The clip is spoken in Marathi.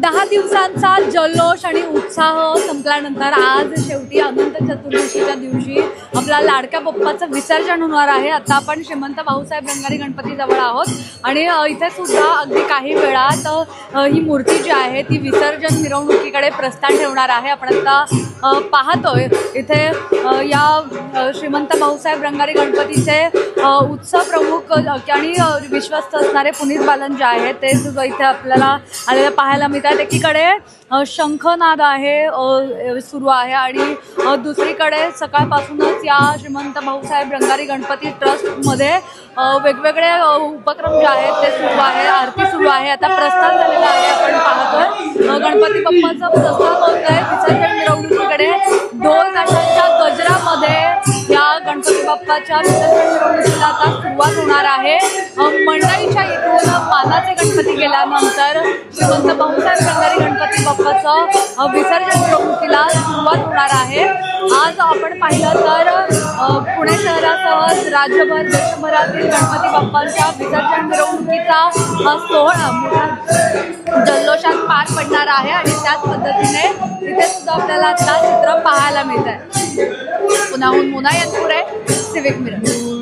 दहा दिवसांचा जल्लोष आणि उत्साह हो, संपल्यानंतर आज शेवटी अनंत चतुर्दशीच्या दिवशी आपला लाडक्या बाप्पाचं विसर्जन होणार आहे. आता आपण श्रीमंत भाऊसाहेब रंगारी गणपतीजवळ आहोत. आणि इथे सुद्धा अगदी काही वेळात ही मूर्ती जी आहे ती विसर्जन मिरवणुकीकडे प्रस्थान ठेवणार आहे. आपण आता पाहतोय. इथे या श्रीमंत भाऊसाहेब रंगारी गणपतीचे उत्सव प्रमुख आणि विश्वस्त असणारे पुनीत बालन जे आहेत ते सुद्धा इथे आपल्याला आलेले पाहायला मिळतात. एकीकडे शंखनाद आहे सुरू आहे आणि दुसरीकडे सकाळपासूनच या श्रीमंत भाऊसाहेब रंगारी गणपती ट्रस्टमध्ये वेगवेगळे उपक्रम जे आहेत ते सुरू आहे आरती सुरू आहे. आता प्रस्थान झालेलं आहे आपण पाहतोय. गणपती बाप्पाचं प्रस्थान होत आहे बाप्पाच्या विसर्जन आता सुरुवात होणार आहे. मंडळीच्या मंडईच्या इथून पानाचे गणपती गेल्यानंतर श्रीमंत भाऊसाहेब रंगारी गणपती बाप्पाचं विसर्जन मिरवणुकीला सुरुवात होणार आहे. आज आपण पाहिलं तर पुणे शहरासह राज्यभर देशभरातील गणपती बाप्पांच्या विसर्जन मिरवणुकीचा हा सोहळा मोठा जल्लोषात पार पडणार आहे आणि त्याच पद्धतीने तिथे सुद्धा आपल्याला आता चित्र पाहायला मिळत आहे पुण्याहून मुना यांपुरे você veio primeiro. É.